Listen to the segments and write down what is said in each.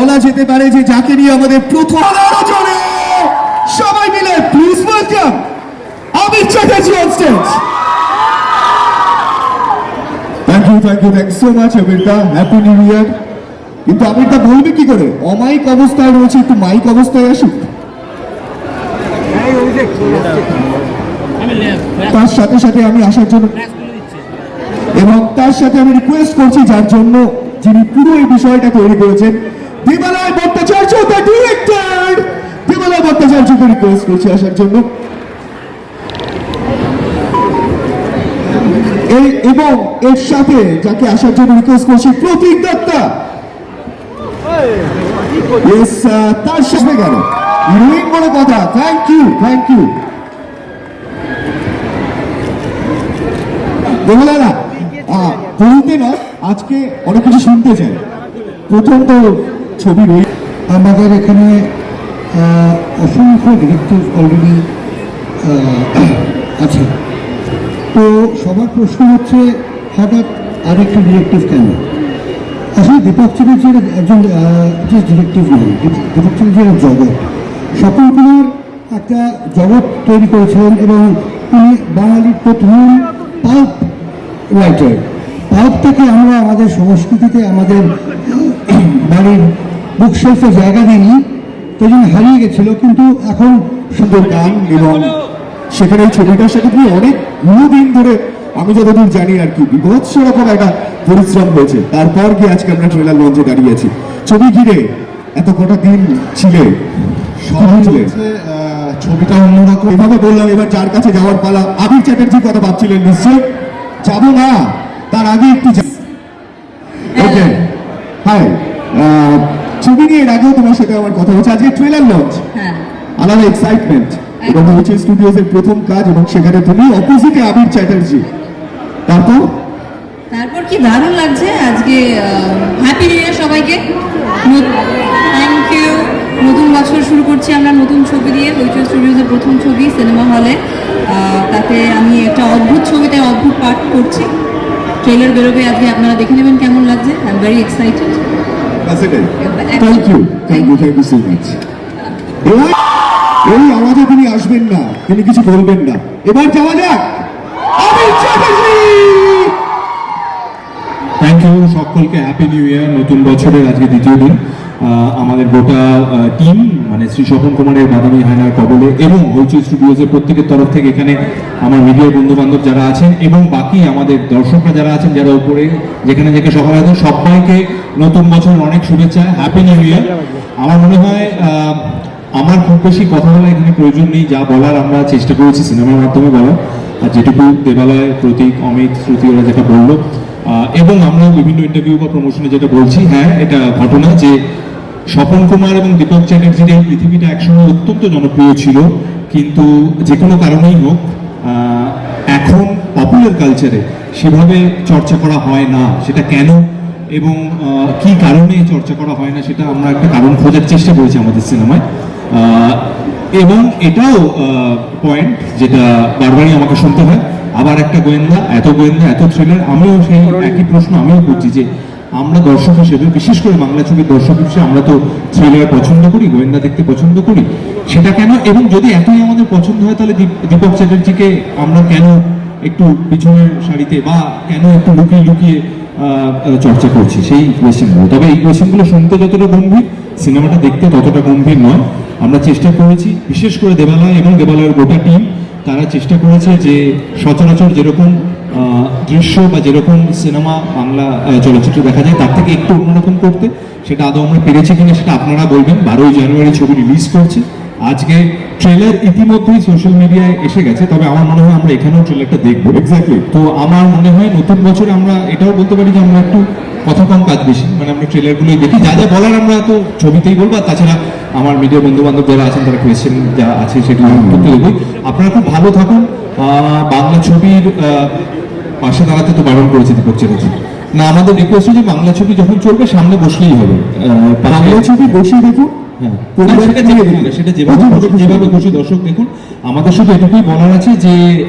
বলা যেতে পারে যে যাকে নিয়ে আমাদের প্রথম জোরে সবাই মিলে please welcome Amir Chatterjee on stage thank you thank you thank so much আমিরদা happy new year কিন্তু আমিরদা বলবে কি করে? অমাইক অবস্থায় রয়েছে, একটু মাইক অবস্থায় আসুক। তার সাথে সাথে আমি আসার জন্য এবং তার সাথে আমি রিকোয়েস্ট করছি, যার জন্য যিনি পুরো এই বিষয়টা তৈরি করেছেন দেবালয় ভট্টাচার্য দ্য ডিরেক্টর দেবালয় ভট্টাচার্যকে রিকোয়েস্ট করছি আসার জন্য। এই এবং এর সাথে যাকে আসার জন্য রিকোয়েস্ট করছি, প্রতীক দত্তা। তার সাথে গেল। হিরোইন বলে কথা। থ্যাংক ইউ থ্যাংক ইউ দেখলে বলতে না, আজকে অনেক কিছু শুনতে চাই। প্রথম তো ছবি রই আমাদের এখানে অসংখ্য ডিরেক্টর অলরেডি আছে। তো সবার প্রশ্ন হচ্ছে হঠাৎ আরেকটা ডিরেক্টিভ কেন? আসলে দীপক চ্যাটার্জির একজন ডিরেক্টিভ নয় দীপক চ্যাটার্জির জগৎ। স্বপন কুমার একটা জগৎ তৈরি করেছিলেন এবং তিনি বাঙালির প্রথম পাল্প রাইটার পাল্পটাকে আমরা আমাদের সংস্কৃতিতে আমাদের আহ, বুকশেলফে জায়গা দিইনি তো জন্য হারিয়ে গেছিল কিন্তু এখন সুন্দর গান এবং সেখানে এই ছবিটার সাথে কি অনেক দিন ধরে আমি যতদূর জানি আর কি বিভৎস রকম একটা পরিশ্রম হয়েছে। তারপর কি আজকে আমরা ট্রেলার লঞ্চে দাঁড়িয়েছি ছবি ঘিরে এত কটা দিন ছিলে ছিলে। ছবিটা অন্যরকম। এভাবে বললাম এবার যার কাছে যাওয়ার পালা আবির চ্যাটার্জির কথা ভাবছিলেন নিশ্চয় যাব না তার আগে একটু ওকে হাই ছবি নিয়ে এর আগেও তোমার সাথে আমার কথা হচ্ছে আজকে ট্রেলার লঞ্চ হ্যাঁ। আলাদা এক্সাইটমেন্ট এবং হচ্ছে স্টুডিওজ এর প্রথম কাজ এবং সেখানে তুমি অপোজিটে আবির চ্যাটার্জি। তারপর? তারপর কি দারুণ লাগছে আজকে হ্যাপি নিউ ইয়ার সবাইকে। থ্যাংক ইউ নতুন বছর শুরু করছি আমরা নতুন ছবি দিয়ে হইচই স্টুডিওজের প্রথম ছবি সিনেমা হলে তাতে আমি একটা অদ্ভুত ছবিতে অদ্ভুত পাঠ করছি। ট্রেলার বেরোবে আজকে আপনারা দেখে নেবেন কেমন লাগছে। I am very excited thank you thank you thank you so much এই আওয়াজে তিনি আসবেন না। তিনি কিছু বলবেন না। এবার যাওয়া যাক। চ্যাটার্জি! থ্যাংক ইউ সকলকে হ্যাপি নিউ ইয়ার নতুন বছরের আজকে দ্বিতীয় দিন। আমাদের গোটা টিম মানে শ্রী স্বপন কুমারের বাদামি হায়নার কবলে এবং হইচই স্টুডিওজের প্রত্যেকের তরফ থেকে এখানে আমার মিডিয়ার বন্ধু বান্ধব যারা আছেন এবং বাকি আমাদের দর্শকরা যারা আছেন, যারা উপরে যেখানে যেখানে সবাই আছেন, সবাইকে নতুন বছরের অনেক শুভেচ্ছা হ্যাপি নিউ ইয়ার আমার মনে হয় আমার খুব বেশি কথা বলা এখানে প্রয়োজন নেই, যা বলার আমরা চেষ্টা করেছি সিনেমার মাধ্যমে বলার, আর যেটুকু দেবালয়, প্রতীক, অমিত, শ্রুতি ওরা যেটা বলল এবং আমরা বিভিন্ন ইন্টারভিউ বা প্রমোশনে যেটা বলছি হ্যাঁ এটা ঘটনা যে স্বপন কুমার এবং দীপক চ্যাটার্জির এই পৃথিবীটা একসময় অত্যন্ত জনপ্রিয় ছিল, কিন্তু যে কোনো কারণেই হোক এখন পপুলার কালচারে সেভাবে চর্চা করা হয় না, সেটা কেন এবং কি কারণে চর্চা করা হয় না সেটা আমরা একটা কারণ খোঁজার চেষ্টা করেছি আমাদের সিনেমায়। এবং এটাও পয়েন্ট যেটা বারবারই আমাকে শুনতে হয়। আবার একটা গোয়েন্দা, এত গোয়েন্দা, এত থ্রিলার আমিও সেই একই প্রশ্ন আমিও করছি যে আমরা দর্শক হিসেবে, বিশেষ করে বাংলা ছবির দর্শক হিসেবে আমরা তো থ্রিলার পছন্দ করি, গোয়েন্দা দেখতে পছন্দ করি। সেটা কেন? এবং যদি এতই আমাদের পছন্দ হয়, তাহলে দীপক চ্যাটার্জিকে আমরা কেন একটু পিছনের সারিতে বা কেন একটু লুকিয়ে লুকিয়ে চর্চা করছি? সেই কোয়েশ্চেনগুলো তবে এই কোয়েশ্চেনগুলো শুনতে যতটা গম্ভীর, সিনেমাটা দেখতে ততটা গম্ভীর নয়। আমরা চেষ্টা করেছি, বিশেষ করে দেবালয় এবং দেবালয়ের গোটা টিম তারা চেষ্টা করেছে যে সচরাচর যেরকম দৃশ্য বা যেরকম সিনেমা বাংলা চলচ্চিত্র দেখা যায় তার থেকে একটু অন্যরকম করতে সেটা আদৌ আমরা পেরেছি কিনা সেটা আপনারা বলবেন। বারোই জানুয়ারি ছবি রিলিজ করছে। আজকে ট্রেলার ইতিমধ্যেই সোশ্যাল মিডিয়ায় এসে গেছে তবে আমার মনে হয় আমরা এখানেও ট্রেলারটা দেখব। এক্স্যাক্টলি তো আমার মনে হয় নতুন বছরে আমরা এটাও বলতে পারি যে আমরা একটু কথা কম কাজ বেশি। মানে আমরা ট্রেলারগুলোই দেখি। যা যা বলার আমরা তো ছবিতেই বলব আর তাছাড়া আমার মিডিয়া বন্ধু বান্ধব যারা আছেন তারা কোয়েশ্চেন যা আছে সেগুলো করতে আপনারা খুব ভালো থাকুন। বাংলা ছবির পাশে দাঁড়াতে তো বারণ করেছে দীপক চ্যাটার্জি। না আমাদের রিকোয়েস্ট যে বাংলা ছবি যখন চলবে সামনে বসলেই হবে। বাংলা ছবি বসিয়ে দেখুন। হ্যাঁ। সেটা যেভাবে- যেভাবে খুশি- দর্শক দেখুন আমাদের শুধু এটুকুই বলার আছে যে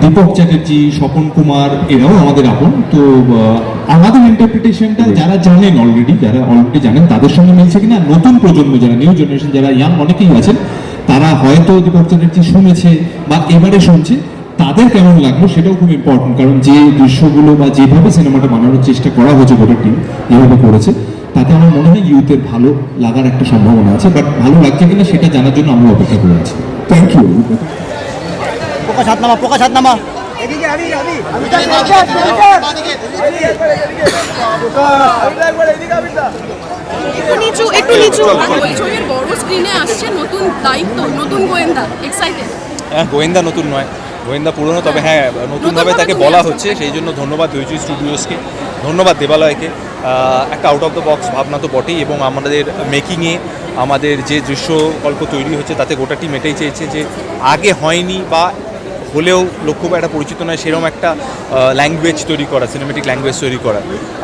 দীপক চ্যাটার্জি স্বপন কুমার এরাও আমাদের আপন। তো আহ, আমাদের ইন্টারপ্রিটেশনটা যারা জানেন অলরেডি যারা অলরেডি জানেন তাদের সঙ্গে মিলছে কিনা? নতুন প্রজন্ম যারা নিউ জেনারেশন যারা ইয়াং অনেকেই আছেন তারা হয়তো দীপক চ্যাটার্জি শুনেছে বা এবারে শুনছে তাদের কেমন লাগল সেটাও খুব ইম্পর্টেন্ট কারণ যে দৃশ্যগুলো বা যেভাবে সিনেমাটা বানানোর চেষ্টা করা হয়েছে গোটা টিম যেভাবে করেছে তাতে আমার মনে হয় ইউথের ভালো লাগার একটা সম্ভাবনা আছে বাট ভালো লাগছে কিনা সেটা জানার জন্য আমরা অপেক্ষা করে আছি। থ্যাংক ইউ প্রকাশ হাত নামা প্রকাশ হাত নামা। একটু নিচু একটু নিচু। ছবির বড় স্ক্রিনে আসছে নতুন দায়িত্ব নতুন গোয়েন্দা এক্সাইটেড হ্যাঁ গোয়েন্দা নতুন নয় গোয়েন্দা পুরনো তবে হ্যাঁ নতুনভাবে তাকে বলা হচ্ছে সেই জন্য ধন্যবাদ হইচই স্টুডিওসকে ধন্যবাদ দেবালয়কে। একটা আউট অফ দ্য বক্স ভাবনা তো বটেই এবং আমাদের মেকিংয়ে আমাদের যে দৃশ্য গল্প তৈরি হচ্ছে তাতে গোটা টিম এটাই চেয়েছে যে আগে হয়নি বা হলেও লক্ষ্য বা একটা পরিচিত নয় সেরকম একটা ল্যাঙ্গুয়েজ তৈরি করা সিনেমেটিক ল্যাঙ্গুয়েজ তৈরি করা।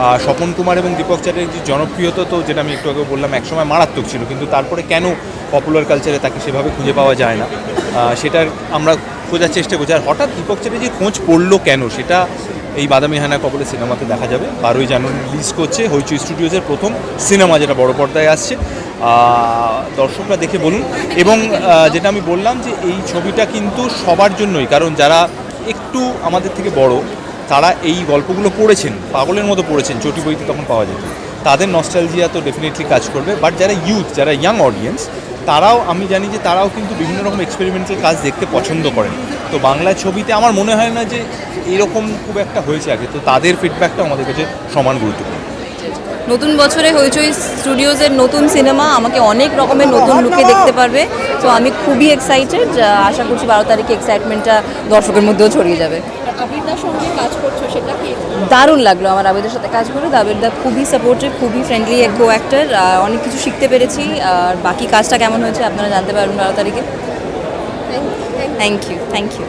আর স্বপন কুমার এবং দীপক চ্যাটার্জির জনপ্রিয়তা তো যেটা আমি একটু আগে বললাম, একসময় মারাত্মক ছিল, কিন্তু তারপরে কেন পপুলার কালচারে তাকে সেভাবে খুঁজে পাওয়া যায় না? সেটার আমরা খোঁজার চেষ্টা করছি। আর হঠাৎ দীপক চ্যাটার্জির খোঁজ পড়ল কেন? সেটা এই বাদামি হানা কবলে সিনেমাতে দেখা যাবে। বারোই জানুয়ারি রিলিজ করছে হইচু স্টুডিওজের প্রথম সিনেমা, যেটা বড় পর্দায় আসছে। দর্শকরা দেখে বলুন। এবং যেটা আমি বললাম যে এই ছবিটা কিন্তু সবার জন্যই, কারণ যারা একটু আমাদের থেকে বড়, তারা এই গল্পগুলো পড়েছেন, পাগলের মতো পড়েছেন, চটি বইতে তখন পাওয়া যেত। তাদের নস্টালজিয়া তো ডেফিনেটলি কাজ করবে বাট যারা ইউথ যারা ইয়াং অডিয়েন্স তারাও, আমি জানি যে তারাও কিন্তু বিভিন্ন রকম এক্সপেরিমেন্টাল কাজ দেখতে পছন্দ করেন। তো বাংলা ছবিতে আমার মনে হয় না যে এরকম খুব একটা হয়েছে আগে, তো তাদের ফিডব্যাকটা আমাদের কাছে সমান গুরুত্বপূর্ণ। নতুন বছরে হইচই স্টুডিওজের নতুন সিনেমা আমাকে অনেক রকমের নতুন লুকে দেখতে পারবে। তো আমি খুবই এক্সাইটেড আশা করছি বারো তারিখে এক্সাইটমেন্টটা দর্শকের মধ্যেও ছড়িয়ে যাবে। কাজ করছ সেটা দারুণ লাগল আমার আবেদের সাথে কাজ করে। আবেদা খুবই সাপোর্টিভ খুবই ফ্রেন্ডলি এক কো অ্যাক্টার অনেক কিছু শিখতে পেরেছি। আর বাকি কাজটা কেমন হয়েছে আপনারা জানতে পারবেন বারো তারিখে। Thank you thank you